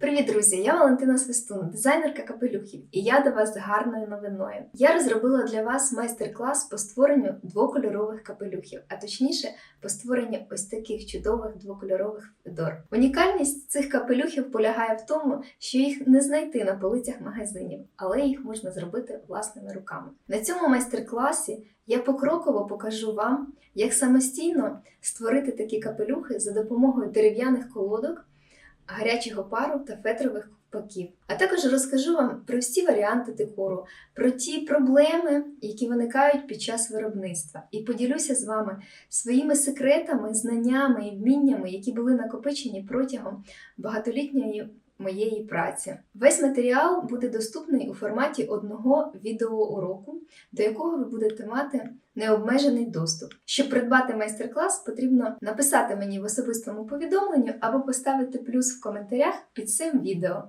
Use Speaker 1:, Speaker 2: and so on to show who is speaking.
Speaker 1: Привіт, друзі! Я Валентина Свистун, дизайнерка капелюхів, і я до вас з гарною новиною. Я розробила для вас майстер-клас по створенню двокольорових капелюхів, а точніше, по створенню ось таких чудових двокольорових федор. Унікальність цих капелюхів полягає в тому, що їх не знайти на полицях магазинів, але їх можна зробити власними руками. На цьому майстер-класі я покроково покажу вам, як самостійно створити такі капелюхи за допомогою дерев'яних колодок гарячого пару та фетрових ковпаків. А також розкажу вам про всі варіанти декору, про ті проблеми, які виникають під час виробництва, і поділюся з вами своїми секретами, знаннями і вміннями, які були накопичені протягом багатолітньої моєї праці. Весь матеріал буде доступний у форматі одного відеоуроку, до якого ви будете мати необмежений доступ. Щоб придбати майстер-клас, потрібно написати мені в особистому повідомленню або поставити плюс в коментарях під цим відео.